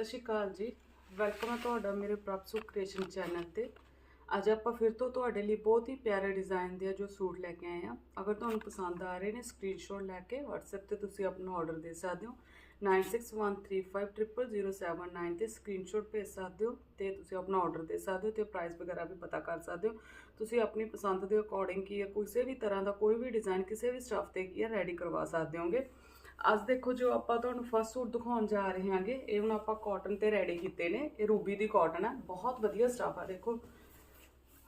ਸਤਿ ਸ਼੍ਰੀ ਅਕਾਲ ਜੀ। ਵੈਲਕਮ ਹੈ ਤੁਹਾਡਾ ਮੇਰੇ ਪ੍ਰਭ ਸੁਖ ਕ੍ਰੀਏਸ਼ਨ ਚੈਨਲ ਤੇ। ਅੱਜ ਆਪਾਂ ਫਿਰ ਤੋਂ ਤੁਹਾਡੇ ਲਈ ਬਹੁਤ ਹੀ ਪਿਆਰੇ ਡਿਜ਼ਾਈਨ ਦੇ ਜੋ ਸੂਟ ਲੈ ਕੇ ਆਏ ਆ। ਅਗਰ ਤੁਹਾਨੂੰ ਪਸੰਦ ਆ ਰਹੇ ਨੇ ਸਕਰੀਨਸ਼ਾਟ ਲੈ ਕੇ WhatsApp ਤੇ ਤੁਸੀਂ ਆਪਣਾ ਆਰਡਰ ਦੇ ਸਕਦੇ ਹੋ। 9613500079 ਤੇ ਸਕਰੀਨਸ਼ਾਟ ਭੇਜ ਸਕਦੇ ਹੋ ਤੇ ਤੁਸੀਂ ਆਪਣਾ ਆਰਡਰ ਦੇ ਸਕਦੇ ਹੋ ਤੇ ਪ੍ਰਾਈਸ ਵਗੈਰਾ ਵੀ ਪਤਾ ਕਰ ਸਕਦੇ ਹੋ। ਤੁਸੀਂ ਆਪਣੀ ਪਸੰਦ ਦੇ ਅਕੋਰਡਿੰਗ ਕੀ ਹੈ, ਕਿਸੇ ਵੀ ਤਰ੍ਹਾਂ ਦਾ ਕੋਈ ਵੀ ਡਿਜ਼ਾਈਨ ਕਿਸੇ ਵੀ ਸਟਫ ਤੇ ਕੀ ਹੈ ਰੈਡੀ ਕਰਵਾ ਸਕਦੇ ਹੋਗੇ। ਅੱਜ ਦੇਖੋ ਜੋ ਆਪਾਂ ਤੁਹਾਨੂੰ ਫਸਟ ਸੂਟ ਦਿਖਾਉਣ ਜਾ ਰਹੇ ਹਾਂਗੇ, ਇਹ ਹੁਣ ਆਪਾਂ ਕਾਟਨ ਤੇ ਰੈਡੀ ਕੀਤੇ ਨੇ। ਇਹ ਰੂਬੀ ਦੀ ਕਾਟਨ ਹੈ ਬਹੁਤ ਵਧੀਆ ਸਟਾਫ ਆ ਦੇਖੋ।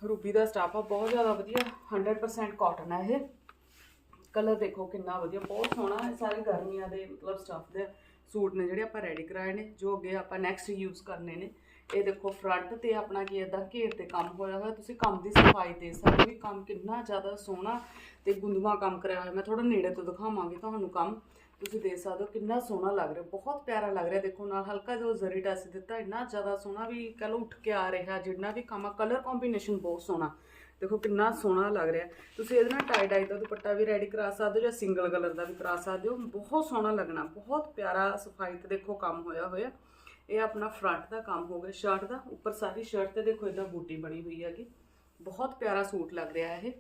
ਰੂਬੀ ਦਾ ਸਟਾਫ ਆ, ਬਹੁਤ ਜ਼ਿਆਦਾ ਵਧੀਆ 100% ਕਾਟਨ ਹੈ ਇਹ। ਕਲਰ ਦੇਖੋ ਕਿੰਨਾ ਵਧੀਆ, ਬਹੁਤ ਸੋਹਣਾ ਹੈ। ਸਾਰੇ ਗਰਮੀਆਂ ਦੇ ਮਤਲਬ ਸਟਾਫ ਦੇ ਸੂਟ ਨੇ ਜਿਹੜੇ ਆਪਾਂ ਰੈਡੀ ਕਰਾਏ ਨੇ, ਜੋ ਅੱਗੇ ਆਪਾਂ ਨੈਕਸਟ ਯੂਜ਼ ਕਰਨੇ ਨੇ। ਇਹ ਦੇਖੋ ਫਰੰਟ ਤੇ ਆਪਣਾ ਕੀ ਇਦਾਂ ਘੇਰ ਤੇ ਕੰਮ ਹੋਇਆ ਹੋਇਆ। ਤੁਸੀਂ ਕੰਮ ਦੀ ਸਫ਼ਾਈ ਦੇ ਸਕਦੇ ਹੋ। ਵੀ ਕੰਮ ਕਿੰਨਾ ਜ਼ਿਆਦਾ ਸੋਹਣਾ ਤੇ ਗੁੰਦਵਾ ਕੰਮ ਕਰਿਆ ਹੋਇਆ। ਮੈਂ ਥੋੜਾ ਨੇੜੇ ਤੋਂ ਦਿਖਾਵਾਂਗੀ ਤੁਹਾਨੂੰ ਕੰਮ। ਤੁਸੀਂ ਦੇਖ ਸਕਦੇ ਹੋ ਕਿੰਨਾ ਸੋਹਣਾ ਲੱਗ ਰਿਹਾ, ਬਹੁਤ ਪਿਆਰਾ ਲੱਗ ਰਿਹਾ। ਦੇਖੋ, ਨਾਲ ਹਲਕਾ ਜਿਹਾ ਜ਼ਰੀ ਟੱਚ ਦਿੱਤਾ, ਇੰਨਾ ਜ਼ਿਆਦਾ ਸੋਹਣਾ ਵੀ ਕਹ ਲਓ ਉੱਠ ਕੇ ਆ ਰਿਹਾ, ਜਿੰਨਾ ਵੀ ਕੰਮ ਆ ਕਲਰ ਕੰਬੀਨੇਸ਼ਨ ਬਹੁਤ ਸੋਹਣਾ। ਦੇਖੋ, ਕਿੰਨਾ ਸੋਹਣਾ ਲੱਗ ਰਿਹਾ। ਤੁਸੀਂ ਇਹਦੇ ਨਾਲ ਟਾਈ ਡਾਈ ਦਾ ਦੁਪੱਟਾ ਵੀ ਰੈਡੀ ਕਰਾ ਸਕਦੇ ਹੋ ਜਾਂ ਸਿੰਗਲ ਕਲਰ ਦਾ ਵੀ ਕਰਾ ਸਕਦੇ ਹੋ। ਬਹੁਤ ਸੋਹਣਾ ਲੱਗਣਾ, ਬਹੁਤ ਪਿਆਰਾ ਸਫ਼ਾਈ ਤੇ ਦੇਖੋ ਕੰਮ ਹੋਇਆ ਹੋਇਆ। ਇਹ ਆਪਣਾ ਫਰੰਟ ਦਾ ਕੰਮ ਹੋ ਗਿਆ ਸ਼ਰਟ ਦਾ। ਉੱਪਰ ਸਾਰੀ ਸ਼ਰਟ ਤੇ ਦੇਖੋ ਇਦਾਂ ਬੂਟੀ ਬਣੀ ਹੋਈ ਹੈਗੀ। ਬਹੁਤ ਪਿਆਰਾ ਸੂਟ ਲੱਗ ਰਿਹਾ ਇਹ।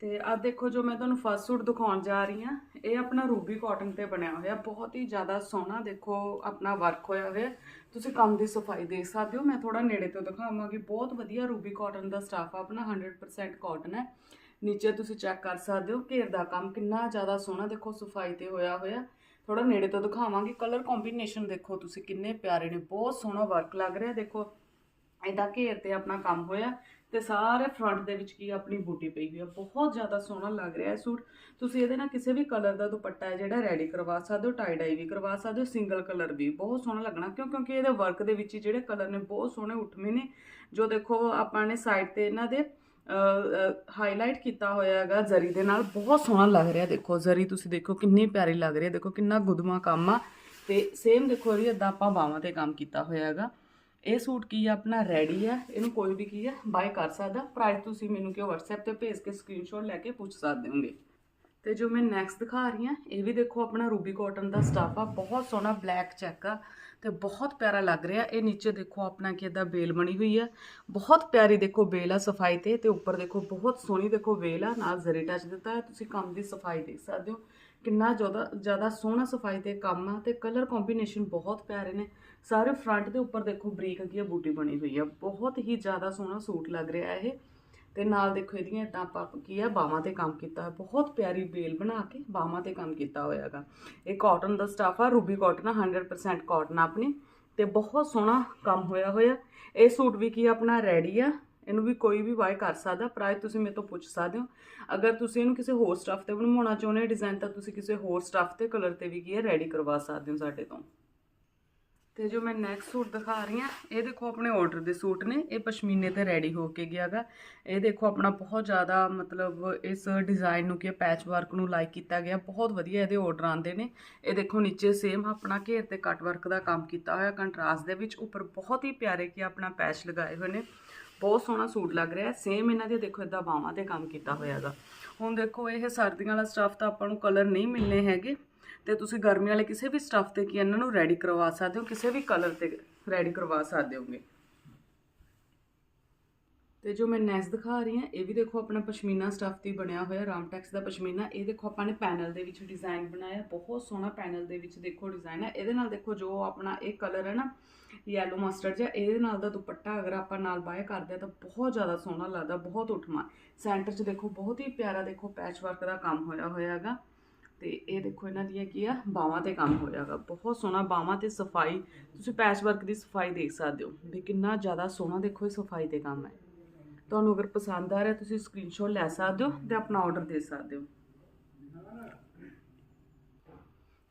ਤੇ ਆ ਦੇਖੋ ਜੋ ਮੈਂ ਤੁਹਾਨੂੰ ਫਸਟ ਸੂਟ ਦਿਖਾਉਣ ਜਾ ਰਹੀ ਹਾਂ, ਇਹ ਆਪਣਾ ਰੂਬੀ ਕਾਟਨ ਤੇ ਬਣਿਆ ਹੋਇਆ, ਬਹੁਤ ਹੀ ਜ਼ਿਆਦਾ ਸੋਹਣਾ ਦੇਖੋ ਆਪਣਾ ਵਰਕ ਹੋਇਆ ਹੋਇਆ। ਤੁਸੀਂ ਕੰਮ ਦੀ ਸਫ਼ਾਈ ਦੇਖ ਸਕਦੇ ਹੋ, ਮੈਂ ਥੋੜਾ ਨੇੜੇ ਤੋਂ ਦਿਖਾਵਾਂਗੀ, ਬਹੁਤ ਵਧੀਆ ਰੂਬੀ ਕਾਟਨ ਦਾ ਸਟਾਫ ਆ, ਆਪਣਾ 100% ਕਾਟਨ ਹੈ। ਨੀਚੇ ਤੁਸੀਂ ਚੈੱਕ ਕਰ ਸਕਦੇ ਹੋ, ਘੇਰ ਦਾ ਕੰਮ ਕਿੰਨਾ ਜ਼ਿਆਦਾ ਸੋਹਣਾ ਦੇਖੋ, ਸਫ਼ਾਈ ਤੇ ਹੋਇਆ ਹੋਇਆ। ਥੋੜਾ ਨੇੜੇ ਤੋਂ ਦਿਖਾਵਾਂਗੀ ਕਲਰ ਕੰਬੀਨੇਸ਼ਨ ਦੇਖੋ ਤੁਸੀਂ ਕਿੰਨੇ ਪਿਆਰੇ ਨੇ, ਬਹੁਤ ਸੋਹਣਾ ਵਰਕ ਲੱਗ ਰਿਹਾ ਦੇਖੋ। ਇਹਦਾ ਘੇਰ ਤੇ ਆਪਣਾ ਕੰਮ ਹੋਇਆ। ਤੇ ਸਾਰੇ ਫਰੰਟ ਦੇ ਵਿੱਚ ਕੀ ਆਪਣੀ ਬੂਟੀ ਪਈ ਹੋਈ ਆ। ਬਹੁਤ ਜ਼ਿਆਦਾ ਸੋਹਣਾ ਲੱਗ ਰਿਹਾ ਹੈ ਸੂਟ। ਤੁਸੀਂ ਇਹਦੇ ਨਾਲ ਕਿਸੇ ਵੀ ਕਲਰ ਦਾ ਦੁਪੱਟਾ ਹੈ ਜਿਹੜਾ ਰੈਡੀ ਕਰਵਾ ਸਕਦੇ ਹੋ ਟਾਈ ਡਾਈ ਵੀ ਕਰਵਾ ਸਕਦੇ ਹੋ ਸਿੰਗਲ ਕਲਰ ਵੀ। ਬਹੁਤ ਸੋਹਣਾ ਲੱਗਣਾ ਕਿਉਂ? ਕਿਉਂਕਿ ਇਹਦੇ ਵਰਕ ਦੇ ਵਿੱਚ ਹੀ ਜਿਹੜੇ ਕਲਰ ਨੇ ਬਹੁਤ ਸੋਹਣੇ ਉੱਠਵੇਂ ਨੇ। ਜੋ ਦੇਖੋ, ਆਪਾਂ ਨੇ ਸਾਈਡ ਤੇ ਇਹਨਾਂ ਦੇ ਹਾਈਲਾਈਟ ਕੀਤਾ ਹੋਇਆ ਹੈਗਾ ਜ਼ਰੀ ਦੇ ਨਾਲ। ਬਹੁਤ ਸੋਹਣਾ ਲੱਗ ਰਿਹਾ ਦੇਖੋ, ਜ਼ਰੀ ਤੁਸੀਂ ਦੇਖੋ ਕਿੰਨੀ ਪਿਆਰੀ ਲੱਗ ਰਹੀ ਹੈ। ਦੇਖੋ ਕਿੰਨਾ ਗੁਦਮਾ ਕੰਮ ਆ। ਤੇ ਸੇਮ ਦੇਖੋ ਜੀ ਇਦਾਂ ਆਪਾਂ ਬਾਹਾਂ ਤੇ ਕੰਮ ਕੀਤਾ ਹੋਇਆ ਹੈਗਾ। ਇਹ ਸੂਟ ਕੀ ਆ? ਆਪਣਾ ਰੈਡੀ ਆ। ਇਹਨੂੰ ਕੋਈ ਵੀ ਕੀ ਆ ਬਾਏ ਕਰ ਸਕਦਾ। ਪ੍ਰਾਈਸ ਤੁਸੀਂ ਮੈਨੂੰ ਕਿਉਂ WhatsApp ਤੇ ਭੇਜ ਕੇ ਸਕਰੀਨਸ਼ਾਟ ਲੈ ਕੇ ਪੁੱਛ ਸਕਦੇ ਹੋਗੇ? ਤੇ ਜੋ ਮੈਂ ਨੈਕਸਟ ਦਿਖਾ ਰਹੀ ਹਾਂ ਇਹ ਵੀ ਦੇਖੋ ਆਪਣਾ ਰੂਬੀ ਕਾਟਨ ਦਾ ਸਟਾਫ ਆ। ਬਹੁਤ ਸੋਹਣਾ ਬਲੈਕ ਚੈੱਕ ਆ ਤੇ ਬਹੁਤ ਪਿਆਰਾ ਲੱਗ ਰਿਹਾ। ਇਹ ਨੀਚੇ ਦੇਖੋ ਆਪਣਾ ਕੀ ਇਦਾਂ ਬੇਲ ਬਣੀ ਹੋਈ ਆ। ਬਹੁਤ ਪਿਆਰੀ ਦੇਖੋ ਬੇਲ ਆ ਸਫ਼ਾਈ ਤੇ। ਤੇ ਉੱਪਰ ਦੇਖੋ ਬਹੁਤ ਸੋਹਣੀ ਦੇਖੋ ਬੇਲ ਆ। ਨਾਲ ਜ਼ਰੀ ਟੱਚ ਦਿੱਤਾ। ਹੈ ਤੁਸੀਂ ਕੰਮ ਦੀ ਸਫ਼ਾਈ ਦੇਖ ਸਕਦੇ ਹੋ। ਕਿੰਨਾ ਜ਼ਿਆਦਾ ਜ਼ਿਆਦਾ ਸੋਹਣਾ ਸਫ਼ਾਈ ਤੇ ਕੰਮ ਆ ਤੇ ਕਲਰ ਕੰਬੀਨੇਸ਼ਨ ਬਹੁਤ ਪਿਆਰੇ ਨੇ। ਸਾਰੇ ਫਰੰਟ ਦੇ ਉੱਪਰ ਦੇਖੋ ਬਰੀਕ ਕੀ ਬੂਟੀ ਬਣੀ ਹੋਈ ਆ। ਬਹੁਤ ਹੀ ਜ਼ਿਆਦਾ ਸੋਹਣਾ ਸੂਟ ਲੱਗ ਰਿਹਾ ਇਹ। ਤੇ ਨਾਲ ਦੇਖੋ ਇਹਦੀਆਂ ਇਦਾਂ ਆਪਾਂ ਕੀ ਆ, ਬਾਹਾਂ ਤੇ ਕੰਮ ਕੀਤਾ ਹੈ ਬਹੁਤ ਪਿਆਰੀ ਬੇਲ ਬਣਾ ਕੇ ਬਾਹਾਂ ਤੇ ਕੰਮ ਕੀਤਾ ਹੋਇਆਗਾ ਇਹ ਕਾਟਨ ਦਾ ਸਟਾਫ ਆ ਰੂਬੀ ਕਾਟਨ 100% ਕਾਟਨ ਆਪਣੀ। ਤੇ ਬਹੁਤ ਸੋਹਣਾ ਕੰਮ ਹੋਇਆ ਹੋਇਆ। ਇਹ ਸੂਟ ਵੀ ਕੀ ਆਪਣਾ ਰੈਡੀ ਆ। ਇਹਨੂੰ ਵੀ ਕੋਈ ਵੀ ਬਾਏ ਕਰ ਸਕਦਾ ਪ੍ਰਾਈਸ ਤੁਸੀਂ ਮੇਰੇ ਤੋਂ ਪੁੱਛ ਸਕਦੇ ਹੋ। ਅਗਰ ਤੁਸੀਂ ਇਹਨੂੰ ਕਿਸੇ ਹੋਰ ਸਟਫ ਤੇ ਬਣਵਾਉਣਾ ਚਾਹੁੰਦੇ ਹੋ ਡਿਜ਼ਾਈਨ ਤਾਂ ਤੁਸੀਂ ਕਿਸੇ ਹੋਰ ਸਟਫ ਤੇ ਕਲਰ ਤੇ ਵੀ ਕੀ ਹੈ ਰੈਡੀ ਕਰਵਾ ਸਕਦੇ ਹੋ ਸਾਡੇ ਤੋਂ। ਤੇ ਜੋ ਮੈਂ ਨੈਕਸਟ ਸੂਟ ਦਿਖਾ ਰਹੀ ਹਾਂ, ਇਹ ਦੇਖੋ ਆਪਣੇ ਆਰਡਰ ਦੇ ਸੂਟ ਨੇ, ਇਹ ਪਸ਼ਮੀਨੇ ਤੇ ਰੈਡੀ ਹੋ ਕੇ ਗਿਆਗਾ ਇਹ ਦੇਖੋ ਆਪਣਾ ਬਹੁਤ ਜ਼ਿਆਦਾ ਮਤਲਬ ਇਸ ਡਿਜ਼ਾਈਨ ਨੂੰ ਕੀ ਪੈਚ ਵਰਕ ਨੂੰ ਲਾਈਕ ਕੀਤਾ ਗਿਆ। ਬਹੁਤ ਵਧੀਆ ਇਹਦੇ ਆਰਡਰ ਆਉਂਦੇ ਨੇ। ਇਹ ਦੇਖੋ ਨੀਚੇ ਸੇਮ ਆਪਣਾ ਘੇਰ ਤੇ ਕੱਟ ਵਰਕ ਦਾ ਕੰਮ ਕੀਤਾ ਹੋਇਆ ਕੰਟਰਾਸਟ ਦੇ ਵਿੱਚ ਉੱਪਰ ਬਹੁਤ ਹੀ ਪਿਆਰੇ ਕੀ ਆਪਣਾ ਪੈਚ ਲਗਾਏ ਹੋਏ ਨੇ। ਬਹੁਤ ਸੋਹਣਾ ਸੂਟ ਲੱਗ ਰਿਹਾ ਸੇਮ ਇਹਨਾਂ ਦੇ ਦੇਖੋ ਇਦਾਂ ਬਾਹਾਂ ਤੇ ਕੰਮ ਕੀਤਾ ਹੋਇਆਗਾ ਹੁਣ ਦੇਖੋ ਇਹ ਸਰਦੀਆਂ ਵਾਲਾ ਸਟਫ ਤਾਂ ਆਪਾਂ ਨੂੰ ਕਲਰ ਨਹੀਂ ਮਿਲਨੇ ਹੈਗੇ। ਤੇ ਤੁਸੀਂ ਗਰਮੀ ਵਾਲੇ ਕਿਸੇ ਵੀ ਸਟਫ ਤੇ ਕੀ ਇਹਨਾਂ ਨੂੰ ਰੈਡੀ ਕਰਵਾ ਸਕਦੇ ਹੋ, ਕਿਸੇ ਵੀ ਕਲਰ ਤੇ ਰੈਡੀ ਕਰਵਾ ਸਕਦੇ ਹੋਗੇ। ਤੇ ਜੋ ਮੈਂ ਨੈਸ ਦਿਖਾ ਰਹੀ ਹਾਂ, ਇਹ ਵੀ ਦੇਖੋ ਆਪਣਾ ਪਸ਼ਮੀਨਾ ਸਟੱਫ ਦੀ ਬਣਿਆ ਹੋਇਆ, ਰਾਮਟੈਕਸ ਦਾ ਪਸ਼ਮੀਨਾ। ਇਹ ਦੇਖੋ ਆਪਾਂ ਨੇ ਪੈਨਲ ਦੇ ਵਿੱਚ ਡਿਜ਼ਾਈਨ ਬਣਾਇਆ, ਬਹੁਤ ਸੋਹਣਾ ਪੈਨਲ ਦੇ ਵਿੱਚ ਦੇਖੋ ਡਿਜ਼ਾਈਨ ਹੈ। ਇਹਦੇ ਨਾਲ ਦੇਖੋ ਜੋ ਆਪਣਾ ਇਹ ਕਲਰ ਹੈ ਨਾ ਯੈਲੋ ਮਸਟਰਡ ਜਿਹਾ, ਇਹਦੇ ਨਾਲ ਦਾ ਦੁਪੱਟਾ ਅਗਰ ਆਪਾਂ ਨਾਲ ਬਾਏ ਕਰਦੇ ਆ ਤਾਂ ਬਹੁਤ ਜ਼ਿਆਦਾ ਸੋਹਣਾ ਲੱਗਦਾ, ਬਹੁਤ ਉੱਠਮਾ। ਸੈਂਟਰ 'ਚ ਦੇਖੋ ਬਹੁਤ ਹੀ ਪਿਆਰਾ ਦੇਖੋ ਪੈਚ ਵਰਕ ਦਾ ਕੰਮ ਹੋਇਆ ਹੋਇਆ ਹੈਗਾ। ਤੇ ਇਹ ਦੇਖੋ ਇਹਨਾਂ ਦੀਆਂ ਕੀ ਆ, ਬਾਹਾਂ ਤੇ ਕੰਮ ਹੋਇਆਗਾ ਬਹੁਤ ਸੋਹਣਾ ਬਾਹਾਂ ਤੇ ਸਫ਼ਾਈ, ਤੁਸੀਂ ਪੈਚ ਵਰਕ ਦੀ ਸਫ਼ਾਈ ਦੇਖ ਸਕਦੇ ਹੋ ਵੀ ਕਿੰਨਾ ਜ਼ਿਆਦਾ ਸੋਹਣਾ ਦੇਖੋ ਇਹ ਸਫ਼ਾਈ ਤੇ ਕੰਮ ਹੈ। ਤੁਹਾਨੂੰ ਅਗਰ ਪਸੰਦ ਆ ਰਿਹਾ, ਤੁਸੀਂ ਸਕਰੀਨਸ਼ਾਟ ਲੈ ਸਕਦੇ ਹੋ ਤੇ ਆਪਣਾ ਆਰਡਰ ਦੇ ਸਕਦੇ ਹੋ।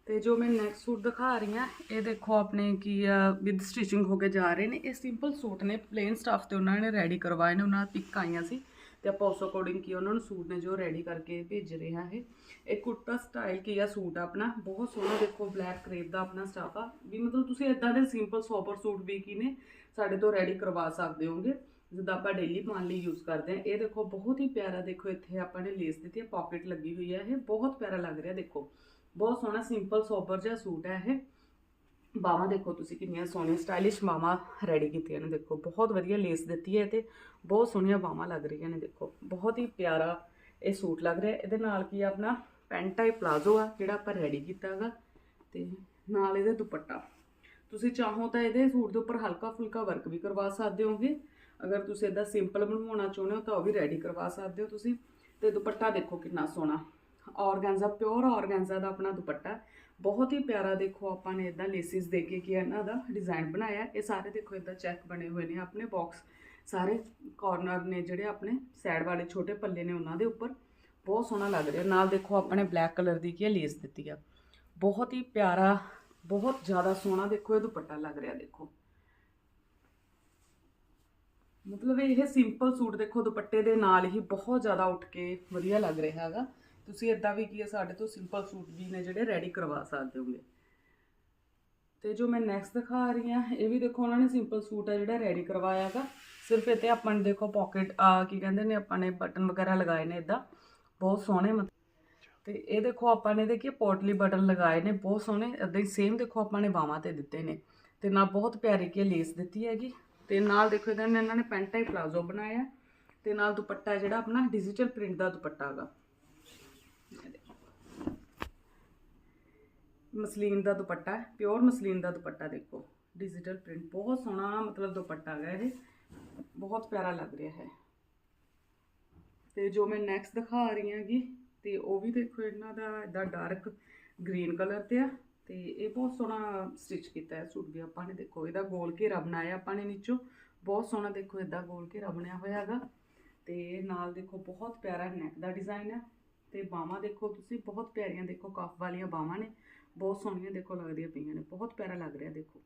ਤੇ ਜੋ ਮੈਂ ਨੈਕਸਟ ਸੂਟ ਦਿਖਾ ਰਹੀ ਹਾਂ, ਇਹ ਦੇਖੋ ਆਪਣੇ ਕੀ ਆ ਵਿਦ ਸਟਿਚਿੰਗ ਹੋ ਕੇ ਜਾ ਰਹੇ ਨੇ। ਇਹ ਸਿੰਪਲ ਸੂਟ ਨੇ ਪਲੇਨ ਸਟਾਫ ਤੇ ਉਹਨਾਂ ਨੇ ਰੈਡੀ ਕਰਵਾਏ ਨੇ, ਉਹਨਾਂ ਪਿਕ ਆਈਆਂ ਸੀ। ਤੇ ਆਪਾਂ ਉਸ ਅਕੋਰਡਿੰਗ ਕੀ ਉਹਨਾਂ ਨੂੰ ਸੂਟ ਨੇ ਜੋ ਰੈਡੀ ਕਰਕੇ ਭੇਜ ਰਹੇ ਹਾਂ ਇਹ। ਇਹ ਕੁੜਤਾ ਸਟਾਈਲ ਕੀ ਆ ਸੂਟ ਆਪਣਾ, ਬਹੁਤ ਸੋਹਣਾ ਦੇਖੋ ਬਲੈਕ ਕਰੇਪ ਦਾ ਆਪਣਾ ਸਟਾਫ ਆ। ਵੀ ਮਤਲਬ ਤੁਸੀਂ ਇਦਾਂ ਦੇ ਸਿੰਪਲ ਸੋਬਰ ਸੂਟ ਵੀ ਕੀ ਨੇ, ਸਾਡੇ ਤੋਂ ਰੈਡੀ ਕਰਵਾ ਸਕਦੇ ਹੋਗੇ। ਜਿੱਦਾਂ ਆਪਾਂ ਡੇਲੀ ਪਾਉਣ ਲਈ ਯੂਜ਼ ਕਰਦੇ ਆ ਇਹ ਦੇਖੋ ਬਹੁਤ ਹੀ ਪਿਆਰਾ ਦੇਖੋ ਇੱਥੇ ਆਪਾਂ ਨੇ ਲੇਸ ਦਿੱਤੀ ਹੈ ਪਾਕਟ ਲੱਗੀ ਹੋਈ ਹੈ ਇਹ, ਬਹੁਤ ਪਿਆਰਾ ਲੱਗ ਰਿਹਾ ਦੇਖੋ। ਬਹੁਤ ਸੋਹਣਾ ਸਿੰਪਲ ਸੋਬਰ ਜਿਹਾ ਸੂਟ ਹੈ ਇਹ। ਬਾਹਾਂ ਦੇਖੋ ਤੁਸੀਂ ਕਿੰਨੀਆਂ ਸੋਹਣੀਆਂ ਸਟਾਈਲਿਸ਼ ਬਾਹਾਂ ਰੈਡੀ ਕੀਤੀਆਂ ਨੇ ਦੇਖੋ। ਬਹੁਤ ਵਧੀਆ ਲੇਸ ਦਿੱਤੀ ਹੈ ਤੇ, ਬਹੁਤ ਸੋਹਣੀਆਂ ਬਾਹਾਂ ਲੱਗ ਰਹੀਆਂ ਨੇ ਦੇਖੋ। ਬਹੁਤ ਹੀ ਪਿਆਰਾ ਇਹ ਸੂਟ ਲੱਗ ਰਿਹਾ। ਇਹਦੇ ਨਾਲ ਕੀ ਆ ਆਪਣਾ, ਪੈਂਟ ਟਾਈਪ ਪਲਾਜ਼ੋ ਆ, ਜਿਹੜਾ ਆਪਾਂ ਰੈਡੀ ਕੀਤਾ ਹੈਗਾ। ਤੇ ਨਾਲ ਇਹਦੇ ਦੁਪੱਟਾ। ਤੁਸੀਂ ਚਾਹੋ ਤਾਂ ਇਹਦੇ ਸੂਟ ਦੇ ਉੱਪਰ ਹਲਕਾ ਫੁਲਕਾ ਵਰਕ ਵੀ ਕਰਵਾ ਸਕਦੇ ਹੋਗੇ। ਅਗਰ ਤੁਸੀਂ ਇਦਾਂ ਸਿੰਪਲ ਬਣਵਾਉਣਾ ਚਾਹੁੰਦੇ ਹੋ ਤਾਂ ਉਹ ਵੀ ਰੈਡੀ ਕਰਵਾ ਸਕਦੇ ਹੋ ਤੁਸੀਂ। ਤੇ ਦੁਪੱਟਾ ਦੇਖੋ ਕਿੰਨਾ ਸੋਹਣਾ। ਔਰਗੈਂਜ਼ਾ ਪਿਓਰ ਔਰਗੈਂਜ਼ਾ ਦਾ ਆਪਣਾ ਦੁਪੱਟਾ ਬਹੁਤ ਹੀ ਪਿਆਰਾ ਦੇਖੋ ਆਪਾਂ ਨੇ ਇਦਾਂ ਲੇਸਿਸ ਦੇ ਕੇ ਕੀ ਇਹਨਾਂ ਦਾ ਡਿਜ਼ਾਈਨ ਬਣਾਇਆ ਇਹ ਸਾਰੇ ਦੇਖੋ ਇਦਾਂ ਚੈੱਕ ਬਣੇ ਹੋਏ ਨੇ ਆਪਣੇ ਬਾਕਸ ਸਾਰੇ ਕਾਰਨਰ ਨੇ ਜਿਹੜੇ ਆਪਣੇ ਸਾਈਡ ਵਾਲੇ ਛੋਟੇ ਪੱਲੇ ਨੇ ਉਹਨਾਂ ਦੇ ਉੱਪਰ। ਬਹੁਤ ਸੋਹਣਾ ਲੱਗ ਰਿਹਾ। ਨਾਲ ਦੇਖੋ ਆਪਣੇ ਬਲੈਕ ਕਲਰ ਦੀ ਕੀ ਹੈ ਲੇਸ ਦਿੱਤੀ ਆ। ਬਹੁਤ ਹੀ ਪਿਆਰਾ, ਬਹੁਤ ਜ਼ਿਆਦਾ ਸੋਹਣਾ ਦੇਖੋ ਇਹ ਦੁਪੱਟਾ ਲੱਗ ਰਿਹਾ ਦੇਖੋ। ਮਤਲਬ ਇਹ ਸਿੰਪਲ ਸੂਟ ਦੇਖੋ ਦੁਪੱਟੇ ਦੇ ਨਾਲ ਹੀ ਬਹੁਤ ਜ਼ਿਆਦਾ ਉੱਠ ਕੇ ਵਧੀਆ ਲੱਗ ਰਿਹਾ ਹੈਗਾ। ਤੁਸੀਂ ਇਦਾਂ ਵੀ ਕੀ ਹੈ ਸਾਡੇ ਤੋਂ ਸਿੰਪਲ ਸੂਟ ਵੀ ਨੇ ਜਿਹੜੇ ਰੈਡੀ ਕਰਵਾ ਸਕਦੇ ਹੋਗੇ। ਤੇ ਜੋ ਮੈਂ ਨੈਕਸਟ ਦਿਖਾ ਰਹੀ ਹਾਂ, ਇਹ ਵੀ ਦੇਖੋ ਉਹਨਾਂ ਨੇ ਸਿੰਪਲ ਸੂਟ ਹੈ ਜਿਹੜਾ ਰੈਡੀ ਕਰਵਾਇਆ ਹੈਗਾ। ਸਿਰਫ ਇਹ ਇੱਥੇ ਆਪਾਂ ਨੇ ਦੇਖੋ ਪਾਕਟ ਆ ਕੀ ਕਹਿੰਦੇ ਨੇ, ਆਪਾਂ ਨੇ ਬਟਨ ਵਗੈਰਾ ਲਗਾਏ ਨੇ ਇਦਾਂ ਬਹੁਤ ਸੋਹਣੇ ਮਤ ਤੇ ਇਹ ਦੇਖੋ ਆਪਾਂ ਨੇ ਦੇਖੀਏ ਪੋਟਲੀ ਬਟਨ ਲਗਾਏ ਨੇ, ਬਹੁਤ ਸੋਹਣੇ। ਇਦਾਂ ਹੀ ਸੇਮ ਦੇਖੋ ਆਪਾਂ ਨੇ ਬਾਹਾਂ ਤੇ ਦਿੱਤੇ ਨੇ। ਤੇ ਨਾਲ ਬਹੁਤ ਪਿਆਰੀ ਕੀ ਲੇਸ ਦਿੱਤੀ ਹੈਗੀ। ਤੇ ਨਾਲ ਦੇਖੋ ਇਹਦੇ ਨੇ ਇਹਨਾਂ ਨੇ ਪੈਂਟ ਟਾਈਪ ਪਲਾਜ਼ੋ ਬਣਾਇਆ ਤੇ ਨਾਲ ਦੁਪੱਟਾ ਜਿਹੜਾ ਆਪਣਾ ਡਿਜੀਟਲ ਪ੍ਰਿੰਟ ਦਾ ਦੁਪੱਟਾ ਹੈਗਾ ਮਸਲੀਨ ਦਾ ਦੁਪੱਟਾ ਪਿਓਰ ਮਸਲੀਨ ਦਾ ਦੁਪੱਟਾ ਦੇਖੋ। ਡਿਜੀਟਲ ਪ੍ਰਿੰਟ ਬਹੁਤ ਸੋਹਣਾ ਮਤਲਬ ਦੁਪੱਟਾ ਹੈ ਇਹ। ਬਹੁਤ ਪਿਆਰਾ ਲੱਗ ਰਿਹਾ ਹੈ। ਤੇ ਜੋ ਮੈਂ ਨੈਕਸਟ ਦਿਖਾ ਰਹੀ ਹਾਂਗੀ, ਤੇ ਉਹ ਵੀ ਦੇਖੋ ਇਹਨਾਂ ਦਾ ਇਦਾਂ ਡਾਰਕ ਗ੍ਰੀਨ ਕਲਰ ਤੇ ਆ। ਤੇ ਇਹ ਬਹੁਤ ਸੋਹਣਾ ਸਟਿਚ ਕੀਤਾ ਹੈ ਸੂਟ ਵੀ ਆਪਾਂ ਨੇ। ਦੇਖੋ, ਇਹਦਾ ਗੋਲ ਘੇਰਾ ਬਣਾਇਆ ਆਪਾਂ ਨੇ ਨੀਚੋਂ। ਬਹੁਤ ਸੋਹਣਾ ਦੇਖੋ ਇਦਾਂ ਗੋਲ ਘੇਰਾ ਬਣਿਆ ਹੋਇਆ ਹੈਗਾ। ਤੇ ਨਾਲ ਦੇਖੋ, ਬਹੁਤ ਪਿਆਰਾ ਨੈਕ ਦਾ ਡਿਜ਼ਾਈਨ ਹੈ। ਤੇ ਬਾਹਾਂ ਦੇਖੋ, ਤੁਸੀਂ ਬਹੁਤ ਪਿਆਰੀਆਂ ਦੇਖੋ ਕਫ ਵਾਲੀਆਂ ਬਾਹਾਂ ਨੇ। ਬਹੁਤ ਸੋਹਣੀਆਂ ਦੇਖੋ, ਲੱਗਦੀਆਂ ਪਈਆਂ ਨੇ। ਬਹੁਤ ਪਿਆਰਾ ਲੱਗ ਰਿਹਾ ਦੇਖੋ।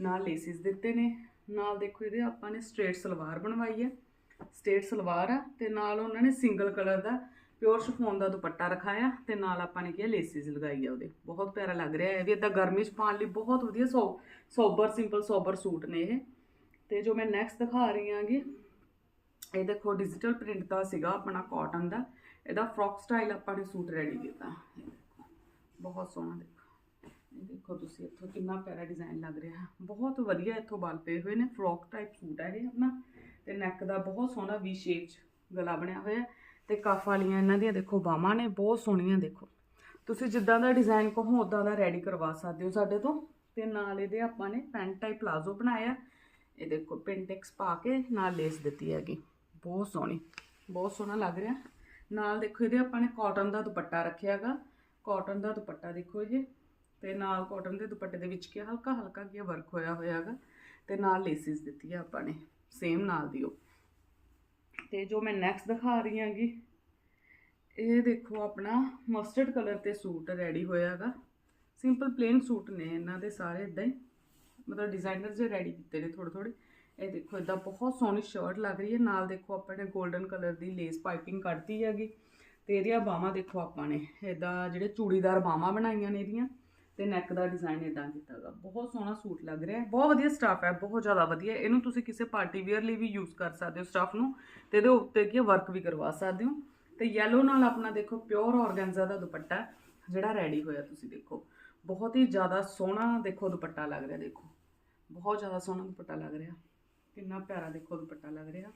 ਨਾਲ ਲੇਸਿਸ ਦਿੱਤੇ ਨੇ। ਨਾਲ ਦੇਖੋ, ਇਹਦੇ ਆਪਾਂ ਨੇ ਸਟ੍ਰੇਟ ਸਲਵਾਰ ਬਣਵਾਈ ਹੈ। ਸਟ੍ਰੇਟ ਸਲਵਾਰ ਆ ਤੇ ਨਾਲ ਉਹਨਾਂ ਨੇ ਸਿੰਗਲ ਕਲਰ ਦਾ ਪਿਓਰ ਸ਼ਫੋਨ ਦਾ ਦੁਪੱਟਾ ਰਖਾਇਆ ਤੇ ਨਾਲ ਆਪਾਂ ਨੇ ਕੀ ਲੇਸਿਸ ਲਗਾਈ ਆ ਉਹਦੇ। ਬਹੁਤ ਪਿਆਰਾ ਲੱਗ ਰਿਹਾ ਹੈ ਇਹ ਵੀ ਇਦਾਂ ਗਰਮੀ 'ਚ ਪਾਉਣ ਲਈ ਬਹੁਤ ਵਧੀਆ so, sober simple sober suit ਨੇ ਇਹ। ਤੇ ਜੋ ਮੈਂ ਨੈਕਸਟ ਦਿਖਾ ਰਹੀ ਹਾਂਗੀ ਇਹ ਦੇਖੋ ਡਿਜੀਟਲ ਪ੍ਰਿੰਟ ਦਾ ਸੀਗਾ ਆਪਣਾ ਕਾਟਨ ਦਾ। ਇਹਦਾ ਫਰੋਕ ਸਟਾਈਲ ਆਪਾਂ ਨੇ ਸੂਟ ਰੈਡੀ ਕੀਤਾ। ਬਹੁਤ ਸੋਹਣਾ ਦੇਖੋ। ਇਹ ਦੇਖੋ ਤੁਸੀਂ ਇੱਥੋਂ ਕਿੰਨਾ ਪਿਆਰਾ ਡਿਜ਼ਾਈਨ ਲੱਗ ਰਿਹਾ। ਹੈ। ਬਹੁਤ ਵਧੀਆ ਇੱਥੋਂ ਬਲ ਪਏ ਹੋਏ ਨੇ। ਫਰੋਕ ਟਾਈਪ ਸੂਟ ਹੈ ਇਹ ਆਪਣਾ। ਤੇ ਨੈਕ ਦਾ ਬਹੁਤ ਸੋਹਣਾ ਵੀ ਸ਼ੇਪ 'ਚ ਗਲਾ ਬਣਿਆ ਹੋਇਆ। ਹੈ ਤੇ ਕਫ ਵਾਲੀਆਂ ਇਹਨਾਂ ਦੀਆਂ ਦੇਖੋ, ਬਾਹਾਂ ਨੇ ਬਹੁਤ ਸੋਹਣੀਆਂ ਦੇਖੋ। ਤੁਸੀਂ ਜਿੱਦਾਂ ਦਾ ਡਿਜ਼ਾਈਨ ਕਹੋ ਉਦਾਂ ਦਾ ਰੈਡੀ ਕਰਵਾ ਸਕਦੇ ਹੋ ਸਾਡੇ ਤੋਂ। ਤੇ ਨਾਲ ਇਹਦੇ ਆਪਾਂ ਨੇ ਪੈਂਟ ਟਾਈਪ ਪਲਾਜ਼ੋ ਬਣਾਇਆ। ਇਹ ਦੇਖੋ ਪਿੰਟੈਕਸ ਪਾ ਕੇ ਨਾਲ ਲੇਸ ਦਿੱਤੀ ਹੈਗੀ। ਬਹੁਤ ਸੋਹਣੀ, ਬਹੁਤ ਸੋਹਣਾ ਲੱਗ ਰਿਹਾ। ਨਾਲ ਦੇਖੋ, ਇਹਦੇ ਆਪਾਂ ਨੇ ਕਾਟਨ ਦਾ ਦੁਪੱਟਾ ਰੱਖਿਆ ਰੱਖਿਆਗਾ ਕਾਟਨ ਦਾ ਦੁਪੱਟਾ ਦੇਖੋ ਇਹ। ਤੇ ਨਾਲ ਕਾਟਨ ਦੇ ਦੁਪੱਟੇ ਦੇ ਵਿੱਚ ਕੀ ਹਲਕਾ ਹਲਕਾ ਕੀ ਵਰਕ ਹੋਇਆ ਹੋਇਆ ਹੈਗਾ। ਤੇ ਨਾਲ ਲੇਸਿਸ ਦਿੱਤੀ ਆ ਆਪਾਂ ਨੇ ਸੇਮ ਨਾਲ ਦਿਓ ਤੇ ਜੋ ਮੈਂ ਨੈਕਸਟ ਦਿਖਾ ਰਹੀ ਹਾਂਗੀ, ਇਹ ਦੇਖੋ ਆਪਣਾ ਮਸਟਰਡ ਕਲਰ ਤੇ ਸੂਟ ਰੈਡੀ ਹੋਇਆਗਾ ਸਿੰਪਲ ਪਲੇਨ ਸੂਟ ਨੇ ਇਹਨਾਂ ਦੇ ਸਾਰੇ ਇਦਾਂ ਹੀ। ਮਤਲਬ ਡਿਜ਼ਾਈਨਰ ਜੇ ਰੈਡੀ ਕੀਤੇ ਨੇ ਥੋੜੇ ਥੋੜੇ ਇਹ ਦੇਖੋ ਇਦਾਂ ਬਹੁਤ ਸੋਹਣੀ ਸ਼ਰਟ ਲੱਗ ਰਹੀ ਹੈ। ਨਾਲ ਦੇਖੋ ਆਪਾਂ ਨੇ 골ਡਨ ਕਲਰ ਦੀ ਲੇਸ ਪਾਈਪਿੰਗ ਕੱਢਤੀ ਹੈਗੀ। ਤੇ ਇਹਦੀਆਂ ਬਾਹਾਂ ਦੇਖੋ ਆਪਾਂ ਨੇ ਇਦਾਂ ਜਿਹੜੇ ਚੂੜੀਦਾਰ ਬਾਹਾਂ ਬਣਾਈਆਂ ਨੇ ਇਹਦੀਆਂ। ਤੇ ਨੈਕ ਦਾ ਡਿਜ਼ਾਈਨ ਇਦਾਂ ਕੀਤਾ ਹੈਗਾ ਬਹੁਤ ਸੋਹਣਾ ਸੂਟ ਲੱਗ ਰਿਹਾ ਹੈ। ਬਹੁਤ ਵਧੀਆ ਸਟਾਫ ਹੈ, ਬਹੁਤ ਜ਼ਿਆਦਾ ਵਧੀਆ। ਇਹਨੂੰ ਤੁਸੀਂ ਕਿਸੇ ਪਾਰਟੀ ਵੇਅਰ ਲਈ ਵੀ ਯੂਜ਼ ਕਰ ਸਕਦੇ ਹੋ ਸਟਾਫ ਨੂੰ ਤੇ ਇਹਦੇ ਉੱਤੇ ਕੀ ਵਰਕ ਵੀ ਕਰਵਾ ਸਕਦੇ ਹੋ। ਤੇ ਯੈਲੋ ਨਾਲ ਆਪਣਾ ਦੇਖੋ ਪਿਓਰ ਔਰਗੈਂਜ਼ਾ ਦਾ ਦੁਪੱਟਾ ਜਿਹੜਾ ਰੈਡੀ ਹੋਇਆ ਤੁਸੀਂ ਦੇਖੋ। ਬਹੁਤ ਹੀ ਜ਼ਿਆਦਾ ਸੋਹਣਾ ਦੇਖੋ ਦੁਪੱਟਾ ਲੱਗ ਰਿਹਾ, ਦੇਖੋ। ਬਹੁਤ ਜ਼ਿਆਦਾ ਸੋਹਣਾ ਦੁਪੱਟਾ ਲੱਗ ਰਿਹਾ। ਕਿੰਨਾ ਪਿਆਰਾ ਦੇਖੋ ਦੁਪੱਟਾ ਲੱਗ ਰਿਹਾ।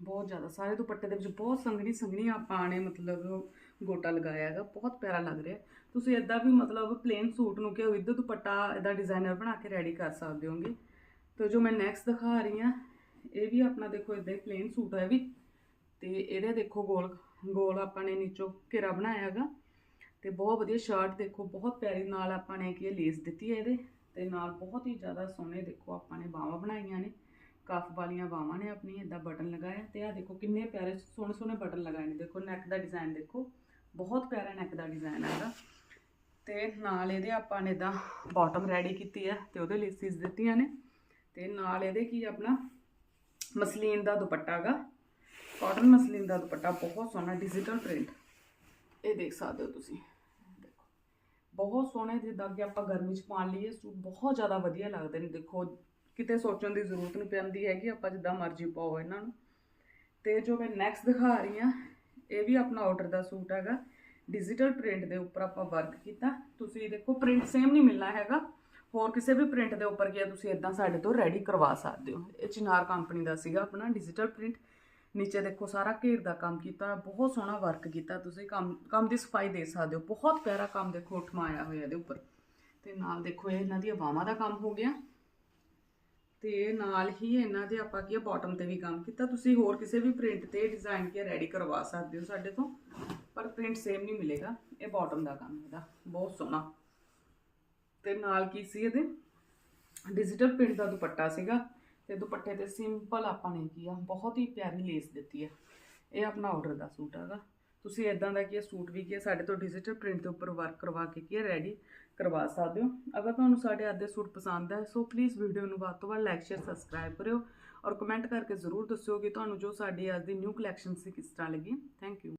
ਬਹੁਤ ਜ਼ਿਆਦਾ, ਸਾਰੇ ਦੁਪੱਟੇ ਦੇ ਵਿੱਚ ਬਹੁਤ ਸੰਘਣੀ ਸੰਘਣੀ ਆਪਾਂ ਨੇ ਮਤਲਬ ਗੋਟਾ ਲਗਾਇਆ ਹੈਗਾ, ਬਹੁਤ ਪਿਆਰਾ ਲੱਗ ਰਿਹਾ। ਤੁਸੀਂ ਇਦਾਂ ਵੀ ਮਤਲਬ ਪਲੇਨ ਸੂਟ ਨੂੰ ਕਿ ਵਿਦ ਦੁਪੱਟਾ ਇਦਾਂ ਡਿਜ਼ਾਈਨਰ ਬਣਾ ਕੇ ਰੈਡੀ ਕਰ ਸਕਦੇ ਹੋਗੇ ਤੇ ਜੋ ਮੈਂ ਨੈਕਸਟ ਦਿਖਾ ਰਹੀ ਹਾਂ, ਇਹ ਵੀ ਆਪਣਾ ਦੇਖੋ ਇਦਾਂ ਹੀ ਪਲੇਨ ਸੂਟ ਹੈ ਵੀ, ਤੇ ਇਹਦੇ ਦੇਖੋ ਗੋਲ ਗੋਲ ਆਪਾਂ ਨੇ ਨੀਚੋਂ ਘੇਰਾ ਬਣਾਇਆ ਹੈਗਾ। ਤੇ ਬਹੁਤ ਵਧੀਆ ਸ਼ਰਟ ਦੇਖੋ, ਬਹੁਤ ਪਿਆਰੀ ਨਾਲ ਆਪਾਂ ਨੇ ਕੀ ਲੇਸ ਦਿੱਤੀ ਹੈ ਇਹਦੇ, ਤੇ ਨਾਲ ਬਹੁਤ ਹੀ ਜ਼ਿਆਦਾ ਸੋਹਣੇ ਦੇਖੋ ਆਪਾਂ ਨੇ ਬਾਹਾਂ ਬਣਾਈਆਂ ਨੇ। ਕਫ ਵਾਲੀਆਂ ਬਾਹਾਂ ਨੇ ਆਪਣੀ ਇਦਾਂ ਬਟਨ ਲਗਾਇਆ ਤੇ ਆ ਦੇਖੋ ਕਿੰਨੇ ਪਿਆਰੇ ਸੋਹਣੇ ਸੋਹਣੇ ਬਟਨ ਲਗਾਏ ਨੇ। ਦੇਖੋ ਨੈਕ ਦਾ ਡਿਜ਼ਾਈਨ ਦੇਖੋ, ਬਹੁਤ ਪਿਆਰਾ ਨੈਕ ਦਾ ਡਿਜ਼ਾਈਨ ਹੈਗਾ ਤੇ ਨਾਲ ਇਹਦੇ ਆਪਾਂ ਨੇ ਇਦਾਂ ਬਾਟਮ ਰੈਡੀ ਕੀਤੀ ਹੈ ਤੇ ਉਹਦੇ ਲੇਸਿਸ ਦਿੱਤੀਆਂ ਨੇ। ਤੇ ਨਾਲ ਇਹਦੇ ਕੀ ਆਪਣਾ, ਮਸਲੀਨ ਦਾ ਦੁਪੱਟਾ ਹੈਗਾ ਕਾਟਨ ਮਸਲੀਨ ਦਾ ਦੁਪੱਟਾ, ਬਹੁਤ ਸੋਹਣਾ ਡਿਜੀਟਲ ਪ੍ਰਿੰਟ ਇਹ ਦੇਖ ਸਕਦੇ ਹੋ ਤੁਸੀਂ। ਦੇਖੋ, ਬਹੁਤ ਸੋਹਣੇ ਜਿੱਦਾਂ ਕਿ ਆਪਾਂ ਗਰਮੀ 'ਚ ਪਾਉਣ ਲਈਏ ਸੂਟ ਬਹੁਤ ਜ਼ਿਆਦਾ ਵਧੀਆ ਲੱਗਦੇ ਨੇ। ਦੇਖੋ ਕਿਤੇ ਸੋਚਣ ਦੀ ਜ਼ਰੂਰਤ ਨਹੀਂ ਪੈਂਦੀ ਹੈਗੀ, ਆਪਾਂ ਜਿੱਦਾਂ ਮਰਜ਼ੀ ਪਾਓ ਇਹਨਾਂ ਨੂੰ। ਤੇ ਜੋ ਮੈਂ ਨੈਕਸਟ ਦਿਖਾ ਰਹੀ ਹਾਂ, ਇਹ ਵੀ ਆਪਣਾ ਆਰਡਰ ਦਾ ਸੂਟ ਹੈਗਾ। ਡਿਜੀਟਲ ਪ੍ਰਿੰਟ ਦੇ ਉੱਪਰ ਆਪਾਂ ਵਰਕ ਕੀਤਾ। ਤੁਸੀਂ ਦੇਖੋ ਪ੍ਰਿੰਟ ਸੇਮ ਨਹੀਂ ਮਿਲਣਾ ਹੈਗਾ। ਹੋਰ ਕਿਸੇ ਵੀ ਪ੍ਰਿੰਟ ਦੇ ਉੱਪਰ ਗਿਆ, ਤੁਸੀਂ ਇਦਾਂ ਸਾਡੇ ਤੋਂ ਰੈਡੀ ਕਰਵਾ ਸਕਦੇ ਹੋ। ਇਹ ਚਿਨਾਰ ਕੰਪਨੀ ਦਾ ਸੀਗਾ ਆਪਣਾ ਡਿਜੀਟਲ ਪ੍ਰਿੰਟ ਨੀਚੇ ਦੇਖੋ, ਸਾਰਾ ਘੇਰ ਦਾ ਕੰਮ ਕੀਤਾ ਬਹੁਤ ਸੋਹਣਾ ਵਰਕ ਕੀਤਾ ਤੁਸੀਂ। ਕੰਮ ਕੰਮ ਦੀ ਸਫ਼ਾਈ ਦੇ ਸਕਦੇ ਹੋ। ਬਹੁਤ ਪਿਆਰਾ ਕੰਮ ਦੇਖੋ ਉਠਮਾਇਆ ਹੋਇਆ ਇਹਦੇ ਉੱਪਰ। ਤੇ ਨਾਲ ਦੇਖੋ, ਇਹ ਇਹਨਾਂ ਦੀ ਬਾਹਾਂ ਦਾ ਕੰਮ ਹੋ ਗਿਆ। ਤੇ ਨਾਲ ਹੀ ਇਹਨਾਂ ਦੇ ਆਪਾਂ ਕੀ ਬਾਟਮ ਤੇ ਵੀ ਕੰਮ ਕੀਤਾ। ਤੁਸੀਂ ਹੋਰ ਕਿਸੇ ਵੀ ਪ੍ਰਿੰਟ ਤੇ ਡਿਜ਼ਾਈਨ ਕੀ ਰੈਡੀ ਕਰਵਾ ਸਕਦੇ ਹੋ ਸਾਡੇ ਤੋਂ, ਪਰ ਪ੍ਰਿੰਟ ਸੇਮ ਨਹੀਂ ਮਿਲੇਗਾ। ਇਹ ਬਾਟਮ ਦਾ ਕੰਮ ਇਹਦਾ। ਬਹੁਤ ਸੋਹਣਾ। ਤੇ ਨਾਲ ਕੀ ਸੀ ਇਹਦੇ? ਡਿਜੀਟਲ ਪ੍ਰਿੰਟ ਦਾ ਦੁਪੱਟਾ ਸੀਗਾ। ਤੇ ਦੁਪੱਟੇ ਤੇ ਸਿੰਪਲ ਆਪਾਂ ਨੇ ਕੀ ਆ, ਬਹੁਤ ਹੀ ਪਿਆਰੀ ਲੇਸ ਦਿੱਤੀ ਹੈ ਇਹ ਆਪਣਾ ਆਰਡਰ ਦਾ ਸੂਟ ਹੈਗਾ। ਤੁਸੀਂ ਇਦਾਂ ਦਾ ਕੀ ਆ, ਸੂਟ ਵੀ ਕੀ ਆ, ਸਾਡੇ ਤੋਂ ਡਿਜੀਟਲ ਪ੍ਰਿੰਟ ਦੇ ਉੱਪਰ ਵਰਕ ਕਰਵਾ ਕੇ ਕੀ ਰੈਡੀ ਕਰਵਾ ਸਕਦੇ ਹੋ। ਅਗਰ ਤੁਹਾਨੂੰ ਸਾਡੇ ਅੱਜ ਦੇ ਸੂਟ ਪਸੰਦ ਹੈ, ਸੋ ਪਲੀਜ਼ ਵੀਡੀਓ ਨੂੰ ਵੱਧ ਤੋਂ ਵੱਧ ਲਾਈਕ ਸ਼ੇਅਰ ਸਬਸਕ੍ਰਾਈਬ ਕਰਿਓ ਔਰ ਕਮੈਂਟ ਕਰਕੇ ਜ਼ਰੂਰ ਦੱਸਿਓ ਕਿ ਤੁਹਾਨੂੰ ਜੋ ਸਾਡੀ ਅੱਜ ਦੀ ਨਿਊ ਕਲੈਕਸ਼ਨ ਸੀ ਕਿਸ ਤਰ੍ਹਾਂ ਲੱਗੀ। Thank you